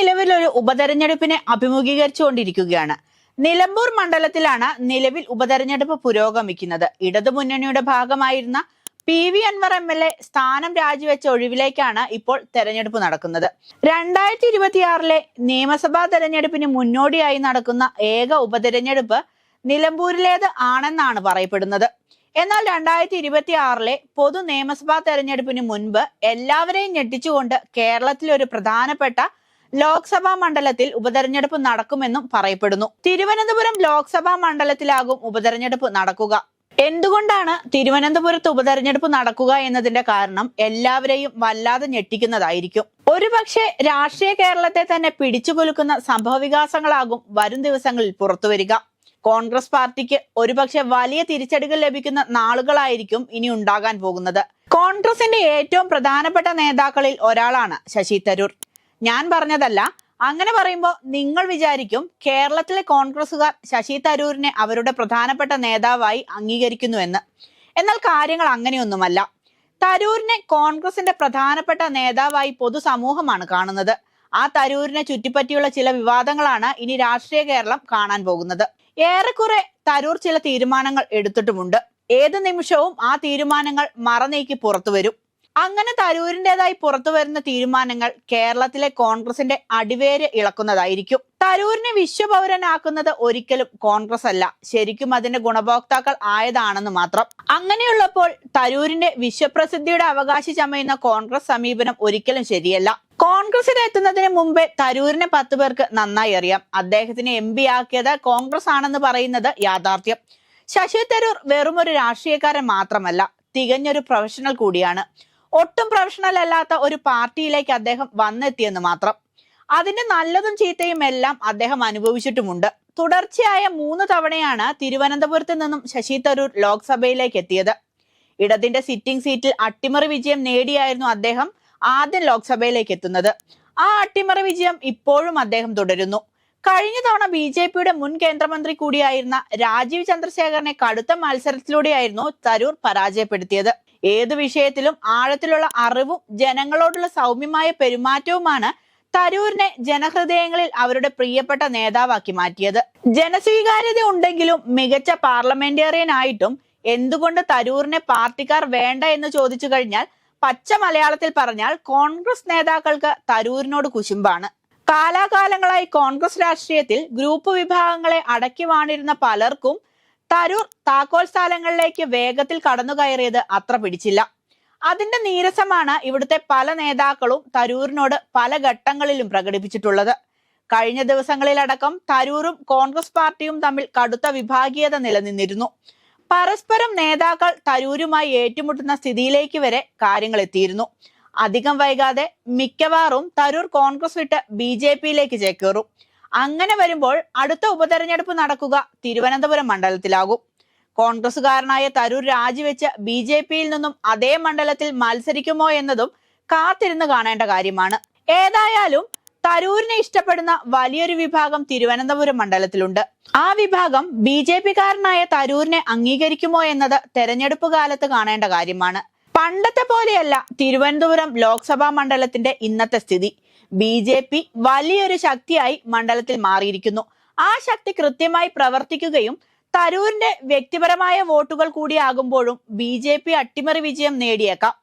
നിലവിൽ ഒരു ഉപതെരഞ്ഞെടുപ്പിനെ അഭിമുഖീകരിച്ചുകൊണ്ടിരിക്കുകയാണ്. നിലമ്പൂർ മണ്ഡലത്തിലാണ് നിലവിൽ ഉപതെരഞ്ഞെടുപ്പ് പുരോഗമിക്കുന്നത്. ഇടതുമുന്നണിയുടെ ഭാഗമായിരുന്ന P V Anwar M L A സ്ഥാനം രാജിവെച്ച ഒഴിവിലേക്കാണ് ഇപ്പോൾ തെരഞ്ഞെടുപ്പ് നടക്കുന്നത്. രണ്ടായിരത്തി ഇരുപത്തിയാറിലെ നിയമസഭാ തെരഞ്ഞെടുപ്പിന് മുന്നോടിയായി നടക്കുന്ന ഏക ഉപതെരഞ്ഞെടുപ്പ് നിലമ്പൂരിലേത് ആണെന്നാണ് പറയപ്പെടുന്നത്. എന്നാൽ രണ്ടായിരത്തി ഇരുപത്തി ആറിലെ പൊതു നിയമസഭാ തെരഞ്ഞെടുപ്പിന് മുൻപ് എല്ലാവരെയും ഞെട്ടിച്ചുകൊണ്ട് കേരളത്തിൽ ഒരു പ്രധാനപ്പെട്ട ലോക്സഭാ മണ്ഡലത്തിൽ ഉപതെരഞ്ഞെടുപ്പ് നടക്കുമെന്നും പറയപ്പെടുന്നു. തിരുവനന്തപുരം ലോക്സഭാ മണ്ഡലത്തിലാകും ഉപതെരഞ്ഞെടുപ്പ് നടക്കുക. എന്തുകൊണ്ടാണ് തിരുവനന്തപുരത്ത് ഉപതെരഞ്ഞെടുപ്പ് നടക്കുക എന്നതിന്റെ കാരണം എല്ലാവരെയും വല്ലാതെ ഞെട്ടിക്കുന്നതായിരിക്കും. ഒരുപക്ഷെ രാഷ്ട്രീയ കേരളത്തെ തന്നെ പിടിച്ചുകുലുക്കുന്ന സംഭവവികാസങ്ങളാകും വരും ദിവസങ്ങളിൽ പുറത്തുവരിക. കോൺഗ്രസ് പാർട്ടിക്ക് ഒരുപക്ഷെ വലിയ തിരിച്ചടികൾ ലഭിക്കുന്ന നാളുകളായിരിക്കും ഇനി ഉണ്ടാകാൻ പോകുന്നത്. കോൺഗ്രസിന്റെ ഏറ്റവും പ്രധാനപ്പെട്ട നേതാക്കളിൽ ഒരാളാണ് ശശി തരൂർ. ഞാൻ പറഞ്ഞതല്ല. അങ്ങനെ പറയുമ്പോൾ നിങ്ങൾ വിചാരിക്കും കേരളത്തിലെ കോൺഗ്രസുകാർ ശശി തരൂരിനെ അവരുടെ പ്രധാനപ്പെട്ട നേതാവായി അംഗീകരിക്കുന്നു എന്ന്. എന്നാൽ കാര്യങ്ങൾ അങ്ങനെയൊന്നുമല്ല. തരൂരിനെ കോൺഗ്രസിന്റെ പ്രധാനപ്പെട്ട നേതാവായി പൊതുസമൂഹമാണ് കാണുന്നത്. ആ തരൂരിനെ ചുറ്റിപ്പറ്റിയുള്ള ചില വിവാദങ്ങളാണ് ഇനി രാഷ്ട്രീയ കേരളം കാണാൻ പോകുന്നത്. ഏറെക്കുറെ തരൂർ ചില തീരുമാനങ്ങൾ എടുത്തിട്ടുമുണ്ട്. ഏത് നിമിഷവും ആ തീരുമാനങ്ങൾ മറനീക്കി പുറത്തു വരും അങ്ങനെ തരൂരിന്റെതായി പുറത്തു വരുന്ന തീരുമാനങ്ങൾ കേരളത്തിലെ കോൺഗ്രസിന്റെ അടിവേര് ഇളക്കുന്നതായിരിക്കും. തരൂരിനെ വിശ്വപൗരനാക്കുന്നത് ഒരിക്കലും കോൺഗ്രസ് അല്ല. ശരിക്കും അതിന്റെ ഗുണഭോക്താക്കൾ ആയതാണെന്ന് മാത്രം. അങ്ങനെയുള്ളപ്പോൾ തരൂരിന്റെ വിശ്വപ്രസിദ്ധിയുടെ അവകാശി ചമയുന്ന കോൺഗ്രസ് സമീപനം ഒരിക്കലും ശരിയല്ല. കോൺഗ്രസിൽ എത്തുന്നതിന് മുമ്പേ തരൂരിനെ പത്ത് പേർക്ക് നന്നായി അറിയാം. അദ്ദേഹത്തിന് എം പി ആക്കിയത് കോൺഗ്രസ് ആണെന്ന് പറയുന്നത് യാഥാർത്ഥ്യം. ശശി തരൂർ വെറും ഒരു രാഷ്ട്രീയക്കാരൻ മാത്രമല്ല തികഞ്ഞൊരു പ്രൊഫഷണൽ കൂടിയാണ്. ഒട്ടും പ്രൊഫഷണൽ അല്ലാത്ത ഒരു പാർട്ടിയിലേക്ക് അദ്ദേഹം വന്നെത്തിയെന്ന് മാത്രം. അതിന്റെ നല്ലതും ചീത്തയും എല്ലാം അദ്ദേഹം അനുഭവിച്ചിട്ടുമുണ്ട്. തുടർച്ചയായ മൂന്ന് തവണയാണ് തിരുവനന്തപുരത്ത് നിന്നും ശശി തരൂർ ലോക്സഭയിലേക്ക് എത്തിയത്. ഇടതിന്റെ സിറ്റിംഗ് സീറ്റിൽ അട്ടിമറി വിജയം നേടിയായിരുന്നു അദ്ദേഹം ആദ്യം ലോക്സഭയിലേക്ക് എത്തുന്നത്. ആ അട്ടിമറി വിജയം ഇപ്പോഴും അദ്ദേഹം തുടരുന്നു. കഴിഞ്ഞ തവണ ബി ജെ പിയുടെ മുൻ കേന്ദ്രമന്ത്രി കൂടിയായിരുന്ന രാജീവ് ചന്ദ്രശേഖരനെ കടുത്ത മത്സരത്തിലൂടെയായിരുന്നു തരൂർ പരാജയപ്പെടുത്തിയത്. ഏതു വിഷയത്തിലും ആഴത്തിലുള്ള അറിവും ജനങ്ങളോടുള്ള സൗമ്യമായ പെരുമാറ്റവുമാണ് തരൂരിനെ ജനഹൃദയങ്ങളിൽ അവരുടെ പ്രിയപ്പെട്ട നേതാവാക്കി മാറ്റിയത്. ജനസ്വീകാര്യത ഉണ്ടെങ്കിലും മികച്ച പാർലമെന്റേറിയൻ ആയിട്ടും എന്തുകൊണ്ട് തരൂരിനെ പാർട്ടിക്കാർ വേണ്ട എന്ന് ചോദിച്ചു കഴിഞ്ഞാൽ പച്ച മലയാളത്തിൽ പറഞ്ഞാൽ കോൺഗ്രസ് നേതാക്കൾക്ക് തരൂരിനോട് കുശുമ്പാണ്. കാലാകാലങ്ങളായി കോൺഗ്രസ് രാഷ്ട്രീയത്തിൽ ഗ്രൂപ്പ് വിഭാഗങ്ങളെ അടക്കി വാണിരുന്ന പലർക്കും തരൂർ താക്കോൽ സ്ഥലങ്ങളിലേക്ക് വേഗത്തിൽ കടന്നു കയറിയത് അത്ര പിടിച്ചില്ല. അതിന്റെ നീരസമാണ് ഇവിടുത്തെ പല നേതാക്കളും തരൂരിനോട് പല ഘട്ടങ്ങളിലും പ്രകടിപ്പിച്ചിട്ടുള്ളത്. കഴിഞ്ഞ ദിവസങ്ങളിലടക്കം തരൂരും കോൺഗ്രസ് പാർട്ടിയും തമ്മിൽ കടുത്ത വിഭാഗീയത നിലനിന്നിരുന്നു. പരസ്പരം നേതാക്കൾ തരൂരുമായി ഏറ്റുമുട്ടുന്ന സ്ഥിതിയിലേക്ക് വരെ കാര്യങ്ങൾ എത്തിയിരുന്നു. അധികം വൈകാതെ മിക്കവാറും തരൂർ കോൺഗ്രസ് വിട്ട് ബി ജെ പിയിലേക്ക് ചേക്കേറും. അങ്ങനെ വരുമ്പോൾ അടുത്ത ഉപതെരഞ്ഞെടുപ്പ് നടക്കുക തിരുവനന്തപുരം മണ്ഡലത്തിലാകും. കോൺഗ്രസുകാരനായ തരൂർ രാജിവെച്ച് ബി ജെ പിയിൽ നിന്നും അതേ മണ്ഡലത്തിൽ മത്സരിക്കുമോ എന്നതും കാത്തിരുന്ന് കാണേണ്ട കാര്യമാണ്. ഏതായാലും തരൂരിനെ ഇഷ്ടപ്പെടുന്ന വലിയൊരു വിഭാഗം തിരുവനന്തപുരം മണ്ഡലത്തിലുണ്ട്. ആ വിഭാഗം ബി ജെ പിക്കാരനായ തരൂരിനെ അംഗീകരിക്കുമോ എന്നത് തെരഞ്ഞെടുപ്പ് കാലത്ത് കാണേണ്ട കാര്യമാണ്. പണ്ടത്തെ പോലെയല്ല തിരുവനന്തപുരം ലോക്സഭാ മണ്ഡലത്തിന്റെ ഇന്നത്തെ സ്ഥിതി. ബി ജെ പി വലിയൊരു ശക്തിയായി മണ്ഡലത്തിൽ മാറിയിരിക്കുന്നു. ആ ശക്തി കൃത്യമായി പ്രവർത്തിക്കുകയും തരൂരിന്റെ വ്യക്തിപരമായ വോട്ടുകൾ കൂടിയാകുമ്പോഴും ബി ജെ പി അട്ടിമറി വിജയം നേടിയേക്കാം.